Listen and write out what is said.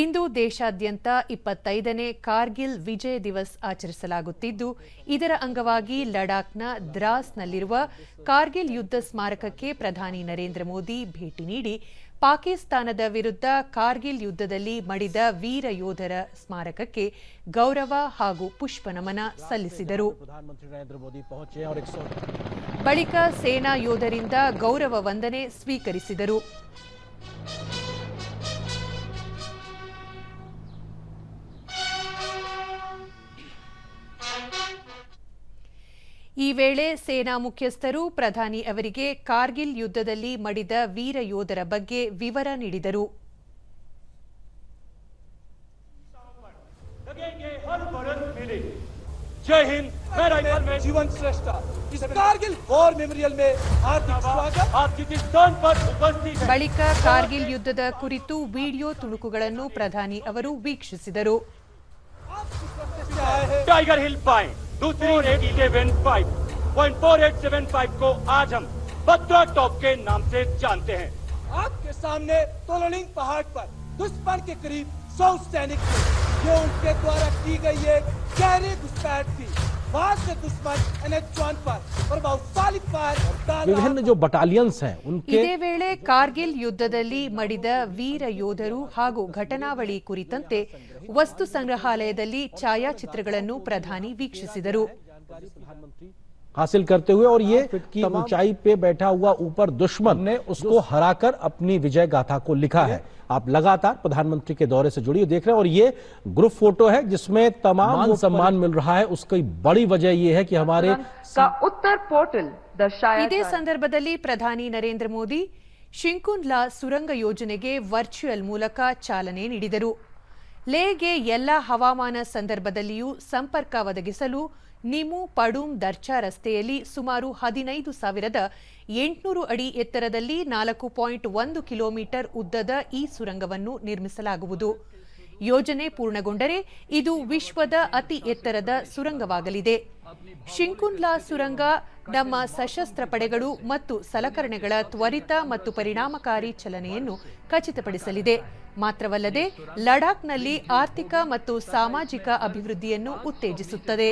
ಇಂದು ದೇಶಾದ್ಯಂತ ಇಪ್ಪತ್ತೈದನೇ ಕಾರ್ಗಿಲ್ ವಿಜಯ್ ದಿವಸ್ ಆಚರಿಸಲಾಗುತ್ತಿದ್ದು, ಇದರ ಅಂಗವಾಗಿ ಲಡಾಖ್ನ ದ್ರಾಸ್ನಲ್ಲಿರುವ ಕಾರ್ಗಿಲ್ ಯುದ್ಧ ಸ್ಮಾರಕಕ್ಕೆ ಪ್ರಧಾನಿ ನರೇಂದ್ರ ಮೋದಿ ಭೇಟಿ ನೀಡಿ, ಪಾಕಿಸ್ತಾನದ ವಿರುದ್ಧ ಕಾರ್ಗಿಲ್ ಯುದ್ಧದಲ್ಲಿ ಮಡಿದ ವೀರ ಯೋಧರ ಸ್ಮಾರಕಕ್ಕೆ ಗೌರವ ಹಾಗೂ ಪುಷ್ಪನಮನ ಸಲ್ಲಿಸಿದರು. ಬಳಿಕ ಸೇನಾ ಯೋಧರಿಂದ ಗೌರವ ವಂದನೆ ಸ್ವೀಕರಿಸಿದರು. ಈ ವೇಳೆ ಸೇನಾ ಮುಖ್ಯಸ್ಥರು ಪ್ರಧಾನಿ ಅವರಿಗೆ ಕಾರ್ಗಿಲ್ ಯುದ್ಧದಲ್ಲಿ ಮಡಿದ ವೀರ ಯೋಧರ ಬಗ್ಗೆ ವಿವರ ನೀಡಿದರು लगेंगे हर बरस मिले जय हिंद मैं राइफल में जीवन श्रेष्ठ इस कारगिल वॉर मेमोरियल में हार्दिक स्वागत आपकी किस स्थान पर उपस्थित है ಬಳಿಕ ಕಾರ್ಗಿಲ್ ಯುದ್ಧದ ಕುರಿತು ವಿಡಿಯೋ ತುಣುಕುಗಳನ್ನು ಪ್ರಧಾನಿ ಅವರು ವೀಕ್ಷಿಸಿದರು से आए हैं टाइगर हिल पाए दूसरी eleven five point four eight seven five को आज हम बद्रा टॉप के नाम से जानते हैं। आपके सामने तोलिंग पहाड़ पर दुश्मन के करीब सौ सैनिक थे। जो उनके द्वारा की गई एक गहरी घुसपैठ थी। ವಿಭಿನ್ನ ಜೋ ಬಟಾಲಿಯನ್ಸ್ ಇದೇ ವೇಳೆ ಕಾರ್ಗಿಲ್ ಯುದ್ಧದಲ್ಲಿ ಮಡಿದ ವೀರ ಯೋಧರು ಹಾಗೂ ಘಟನಾವಳಿ ಕುರಿತಂತೆ ವಸ್ತು ಸಂಗ್ರಹಾಲಯದಲ್ಲಿ ಛಾಯಾಚಿತ್ರಗಳನ್ನು ಪ್ರಧಾನಿ ವೀಕ್ಷಿಸಿದರು. हासिल करते हुए और ये की ऊंचाई पे बैठा हुआ ऊपर दुश्मन ने उसको हराकर अपनी विजय गाथा को लिखा है आप लगातार प्रधानमंत्री के दौरे से जुड़िए देख रहे हैं और ये ग्रुप फोटो है जिसमें तमाम सम्मान मिल रहा है उसकी बड़ी वजह ये है कि हमारे का उत्तर पोर्टल दर्शाया ಇದೇ जाए ಸಂದರ್ಭದಲ್ಲಿ ಪ್ರಧಾನಿ ನರೇಂದ್ರ ಮೋದಿ ಶಿಂಕುನ್ಲಾ ಸುರಂಗ ಯೋಜನೆಗೆ ವರ್ಚುವಲ್ ಮೂಲಕ ಚಾಲನೆ ನೀಡಿದರು ಲೇಗೆ ಎಲ್ಲ ಹವಾಮಾನ ಸಂದರ್ಭದಲ್ಲಿಯೂ ಸಂಪರ್ಕ ಒದಗಿಸಲು ನಿಮು ಪಡೂಂ ದರ್ಚಾ ರಸ್ತೆಯಲ್ಲಿ ಸುಮಾರು ಹದಿನೈದು ಸಾವಿರದ ಎಂಟುನೂರು ಅಡಿ ಎತ್ತರದಲ್ಲಿ ನಾಲ್ಕು ಪಾಯಿಂಟ್ ಒಂದು ಕಿಲೋಮೀಟರ್ ಉದ್ದದ ಈ ಸುರಂಗವನ್ನು ನಿರ್ಮಿಸಲಾಗುವುದು. ಯೋಜನೆ ಪೂರ್ಣಗೊಂಡರೆ ಇದು ವಿಶ್ವದ ಅತಿ ಎತ್ತರದ ಸುರಂಗವಾಗಲಿದೆ. ಶಿಂಕುನ್ಲಾ ಸುರಂಗ ನಮ್ಮ ಸಶಸ್ತ್ರ ಪಡೆಗಳು ಮತ್ತು ಸಲಕರಣೆಗಳ ತ್ವರಿತ ಮತ್ತು ಪರಿಣಾಮಕಾರಿ ಚಲನೆಯನ್ನು ಖಚಿತಪಡಿಸಲಿದೆ. ಮಾತ್ರವಲ್ಲದೆ ಲಡಾಖ್ನಲ್ಲಿ ಆರ್ಥಿಕ ಮತ್ತು ಸಾಮಾಜಿಕ ಅಭಿವೃದ್ಧಿಯನ್ನು ಉತ್ತೇಜಿಸುತ್ತದೆ.